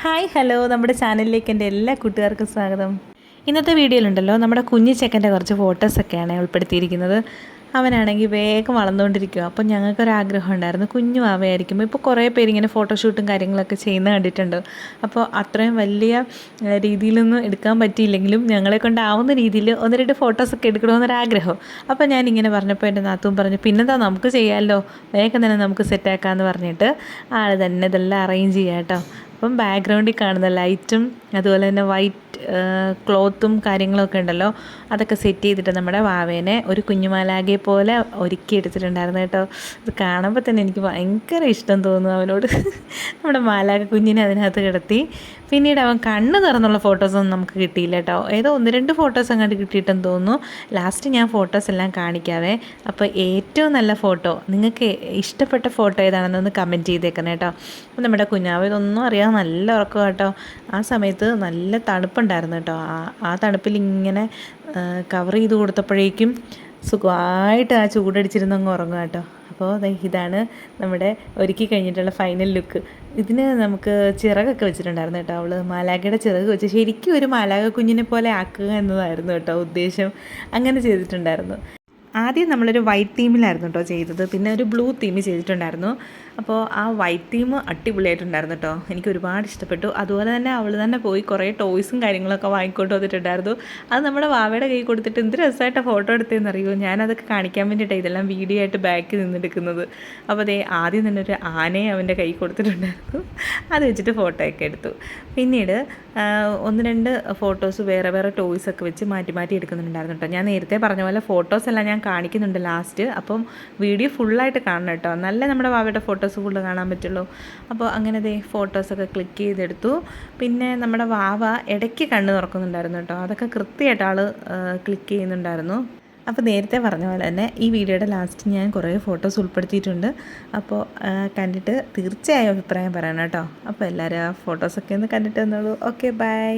Hi hello. നമ്മുടെ ചാനലിലേക്ക് എന്റെ എല്ലാ കൂട്ടുകാർക്കും സ്വാഗതം. ഇന്നത്തെ വീഡിയോയിലുണ്ടല്ലോ നമ്മുടെ കുഞ്ഞു ചെക്കന്റെ കുറച്ച് ഫോട്ടോസൊക്കെയാണ് ഉൾപ്പെടുത്തിയിരിക്കുന്നത്. അവനാണെങ്കിൽ വേഗം വളർന്നുകൊണ്ടിരിക്കുക അപ്പോൾ ഞങ്ങൾക്കൊരാഗ്രഹം ഉണ്ടായിരുന്നു കുഞ്ഞു ആവയായിരിക്കുമ്പോൾ ഇപ്പോൾ കുറേ പേര് ഇങ്ങനെ ഫോട്ടോഷൂട്ടും കാര്യങ്ങളൊക്കെ ചെയ്യുന്ന കണ്ടിട്ടുണ്ട്. അപ്പോൾ അത്രയും വലിയ രീതിയിലൊന്നും എടുക്കാൻ പറ്റിയില്ലെങ്കിലും ഞങ്ങളെ കൊണ്ടാവുന്ന രീതിയിൽ ഒന്ന് രണ്ട് ഫോട്ടോസൊക്കെ എടുക്കണമെന്നൊരാഗ്രഹം. അപ്പോൾ ഞാൻ ഇങ്ങനെ പറഞ്ഞപ്പോൾ എന്റെ നാത്തും പറഞ്ഞു പിന്നെന്താ നമുക്ക് ചെയ്യാമല്ലോ? വേഗം തന്നെ നമുക്ക് സെറ്റാക്കാമെന്ന് പറഞ്ഞിട്ട് ആൾ തന്നെ ഇതെല്ലാം അറേഞ്ച് ചെയ്യാം കേട്ടോ. അപ്പം ബാക്ക്ഗ്രൗണ്ടിൽ കാണുന്ന ലൈറ്റും അതുപോലെ തന്നെ വൈറ്റ് ക്ലോത്തും കാര്യങ്ങളൊക്കെ ഉണ്ടല്ലോ. അതൊക്കെ സെറ്റ് ചെയ്തിട്ട് നമ്മുടെ വാവേനെ ഒരു കുഞ്ഞുമാലാകെ പോലെ ഒരുക്കി എടുത്തിട്ടുണ്ടായിരുന്നു കേട്ടോ. ഇത് കാണുമ്പോൾ തന്നെ എനിക്ക് ഭയങ്കര ഇഷ്ടം തോന്നുന്നു അവനോട്. നമ്മുടെ മാലാക കുഞ്ഞിനെ അതിനകത്ത് കിടത്തി. പിന്നീട് അവൻ കണ്ണ് തുറന്നുള്ള ഫോട്ടോസൊന്നും നമുക്ക് കിട്ടിയില്ല കേട്ടോ. ഏതോ ഒന്ന് രണ്ട് ഫോട്ടോസ് അങ്ങോട്ട് കിട്ടിയിട്ടെന്ന് തോന്നുന്നു. ലാസ്റ്റ് ഞാൻ ഫോട്ടോസ് എല്ലാം കാണിക്കാവേ. അപ്പോൾ ഏറ്റവും നല്ല ഫോട്ടോ നിങ്ങൾക്ക് ഇഷ്ടപ്പെട്ട ഫോട്ടോ ഏതാണെന്നൊന്ന് കമന്റ് ചെയ്തേക്കണം കേട്ടോ. നമ്മുടെ കുഞ്ഞാവ് ഇതൊന്നും അറിയാതെ നല്ല ഉറക്കം കേട്ടോ ആ സമയത്ത് നല്ല തണുപ്പുണ്ടായിരുന്നു കേട്ടോ. ആ ആ തണുപ്പിൽ ഇങ്ങനെ കവർ ചെയ്ത് കൊടുത്തപ്പോഴേക്കും സുഖമായിട്ട് ആ ചൂടടിച്ചിരുന്ന് അങ്ങ് ഉറങ്ങുക കേട്ടോ. അപ്പോൾ ഇതാണ് നമ്മുടെ ഒരുക്കി കഴിഞ്ഞിട്ടുള്ള ഫൈനൽ ലുക്ക് ഇതിന് നമുക്ക് ചിറകൊക്കെ വെച്ചിട്ടുണ്ടായിരുന്നു കേട്ടോ അവൾ. മാലാഖയുടെ ചിറക് വെച്ച് ശരിക്കും ഒരു മാലാഖ കുഞ്ഞിനെ പോലെ ആക്കുക എന്നതായിരുന്നു കേട്ടോ ഉദ്ദേശം. അങ്ങനെ ചെയ്തിട്ടുണ്ടായിരുന്നു. ആദ്യം നമ്മളൊരു വൈറ്റ് തീമിലായിരുന്നു കേട്ടോ ചെയ്തത്. പിന്നെ ഒരു ബ്ലൂ തീം ചെയ്തിട്ടുണ്ടായിരുന്നു. അപ്പോൾ ആ വൈറ്റ് തീം അടിപൊളിയായിട്ടുണ്ടായിരുന്നു കേട്ടോ എനിക്ക് ഒരുപാട് ഇഷ്ടപ്പെട്ടു. അതുപോലെ തന്നെ അവൾ തന്നെ പോയി കുറേ ടോയ്സും കാര്യങ്ങളൊക്കെ വാങ്ങിക്കൊണ്ട് വന്നിട്ടുണ്ടായിരുന്നു. അത് നമ്മുടെ വാവയുടെ കൈ കൊടുത്തിട്ട് എന്ത് രസമായിട്ട് ഫോട്ടോ എടുത്തതെന്ന് അറിയുമോ? ഞാനതൊക്കെ കാണിക്കാൻ വേണ്ടിയിട്ടാണ് ഇതെല്ലാം വീഡിയോ ആയിട്ട് ബാക്കിൽ നിന്നെടുക്കുന്നത്. അപ്പോൾ അതേ ആദ്യം തന്നെ ഒരു ആനയെ അവന്റെ കൈ കൊടുത്തിട്ടുണ്ടായിരുന്നു. അത് വെച്ചിട്ട് ഫോട്ടോയൊക്കെ എടുത്തു. പിന്നീട് ഒന്ന് രണ്ട് ഫോട്ടോസ് വേറെ വേറെ ടോയ്സ് ഒക്കെ വെച്ച് മാറ്റി മാറ്റി എടുക്കുന്നുണ്ടായിരുന്നു കേട്ടോ ഞാൻ നേരത്തെ പറഞ്ഞ പോലെ ഫോട്ടോസ് എല്ലാം ഞാൻ കാണിക്കുന്നുണ്ട് ലാസ്റ്റ് അപ്പം വീഡിയോ ഫുള്ളായിട്ട് കാണണം കേട്ടോ നല്ല നമ്മുടെ വാവയുടെ ഫോട്ടോസ് ഫുള്ള് കാണാൻ പറ്റുള്ളൂ. അപ്പോൾ അങ്ങനെ ദേ ഫോട്ടോസൊക്കെ ക്ലിക്ക് ചെയ്തെടുത്തു. പിന്നെ നമ്മുടെ വാവ ഇടയ്ക്ക് കണ്ണ് തുറക്കുന്നുണ്ടായിരുന്നു കേട്ടോ. അതൊക്കെ കൃത്യമായിട്ട് ആൾ ക്ലിക്ക് ചെയ്യുന്നുണ്ടായിരുന്നു. അപ്പോൾ നേരത്തെ പറഞ്ഞ പോലെ തന്നെ ഈ വീഡിയോയുടെ ലാസ്റ്റ് ഞാൻ കുറേ ഫോട്ടോസ് ഉൾപ്പെടുത്തിയിട്ടുണ്ട്. അപ്പോൾ കണ്ടിട്ട് തീർച്ചയായും അഭിപ്രായം പറയണം കേട്ടോ. അപ്പോൾ എല്ലാവരും ആ ഫോട്ടോസൊക്കെ ഒന്ന് കണ്ടിട്ട് വന്നോളൂ. Okay bye